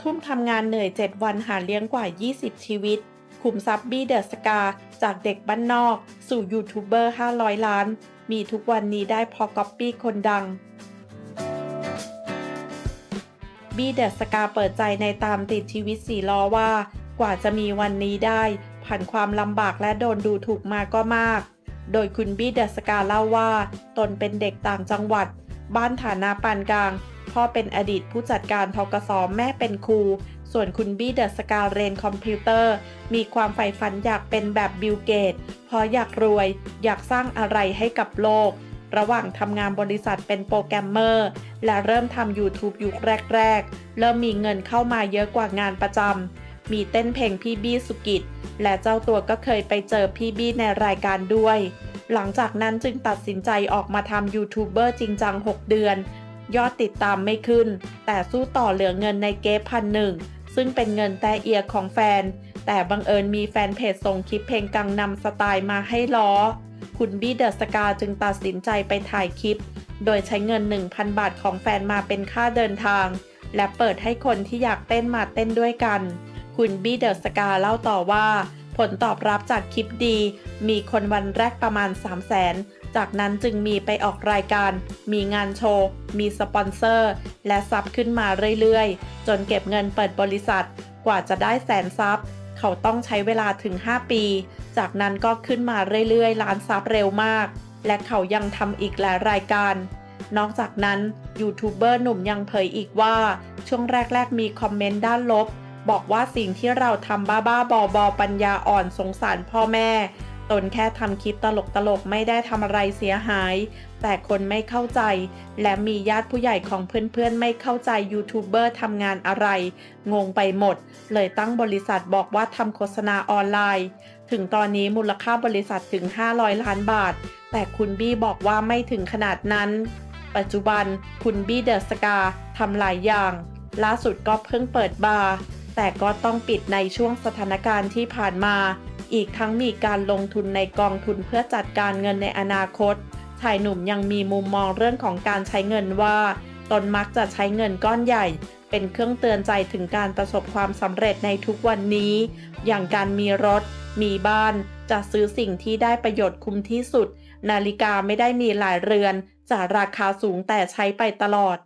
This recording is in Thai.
ทุ่มทำงานเหนื่อย 7 วันหาเลี้ยงกว่า 20 ชีวิตขุมทรัพย์บี้เดอะสกา จากเด็กบ้านนอก สู่ยูทูบเบอร์ 500 ล้าน มีทุกวันนี้ได้เพอก๊อปปี้คนดัง บี้เดอะสกาเปิดใจในตามติดชีวิตสีล้อว่า กว่าจะมีวันนี้ได้ ผ่านความลำบากและโดนดูถูกมาก็มาก โดยคุณบี้เดอะสกาเล่าว่า ตนเป็นเด็กต่างจังหวัด บ้านฐานะปานกลาง พ่อเป็นอดีตผู้จัดการทกสแม่เป็นครู ส่วนคุณบี้เดอะสกาเรียนคอมพิวเตอร์ มีความใฝ่ฝันอยากเป็นแบบบิลเกตเพราะอยากรวย อยากสร้างอะไรให้กับโลก ระหว่างทำงานบริษัทเป็นโปรแกรมเมอร์ และเริ่มทำ YouTube ยุคแรก ๆ เริ่มมีเงินเข้ามาเยอะกว่างานประจำ มีเต้นเพลงพี่บี้สุกิจและเจ้าตัวก็เคยไปเจอพี่บี้ในรายการด้วย หลังจากนั้นจึงตัดสินใจออกมาทำยูทูบเบอร์จริงจัง 6 เดือน ยอดติดตามไม่ขึ้น แต่สู้ต่อเหลือเงินในเกฟพันหนึ่งซึ่งเป็นเงินแต่เอียของแฟน แต่บังเอิญมีแฟนเพจส่งคลิปเพลงกังนำสไตล์มาให้ล้อ คุณบี้เดอะสกาจึงตัดสินใจไปถ่ายคลิป โดยใช้เงิน 1,000 บาทของแฟนมาเป็นค่าเดินทาง และเปิดให้คนที่อยากเต้นมาเต้นด้วยกัน คุณบี้เดอะสกาเล่าต่อว่า ผลตอบรับจากคลิปดี มีคนวันแรกประมาณ 3 0 0แสนจากนั้นจึงมีไปออกรายการ มีงานโชว์ มีสปอนเซอร์ และซับขึ้นมาเรื่อยๆ จนเก็บเงินเปิดบริษัท กว่าจะได้แสนซับ เขาต้องใช้เวลาถึง 5 ปี จากนั้นก็ขึ้นมาเรื่อยๆ ล้านซับเร็วมาก และเขายังทำอีกหลายรายการ นอกจากนั้นยูทูบเบอร์หนุ่มยังเผยอีกว่า ช่วงแรกๆ มีคอมเมนต์ด้านลบ บอกว่าสิ่งที่เราทำบ้าๆบอๆปัญญาอ่อนสงสารพ่อแม่ ตนแค่ทำคลิปตลกๆไม่ได้ทำอะไรเสียหาย แต่คนไม่เข้าใจ และมีญาติผู้ใหญ่ของเพื่อนๆ ไม่เข้าใจยูทูบเบอร์ทำงานอะไร งงไปหมด เลยตั้งบริษัทบอกว่าทำโฆษณาออนไลน์ ถึงตอนนี้มูลค่าบริษัทถึง 500 ล้านบาท แต่คุณบี้บอกว่าไม่ถึงขนาดนั้น ปัจจุบันคุณบี้เดอะสกาทำหลายอย่าง ล่าสุดก็เพิ่งเปิดบาร์ แต่ก็ต้องปิดในช่วงสถานการณ์ที่ผ่านมา อีกทั้งมีการลงทุนในกองทุนเพื่อจัดการเงินในอนาคต ชายหนุ่มยังมีมุมมองเรื่องของการใช้เงินว่า ตนมักจะใช้เงินก้อนใหญ่ เป็นเครื่องเตือนใจถึงการประสบความสำเร็จในทุกวันนี้ อย่างการมีรถ มีบ้าน จะซื้อสิ่งที่ได้ประโยชน์คุ้มที่สุด นาฬิกาไม่ได้มีหลายเรือนจะราคาสูงแต่ใช้ไปตลอด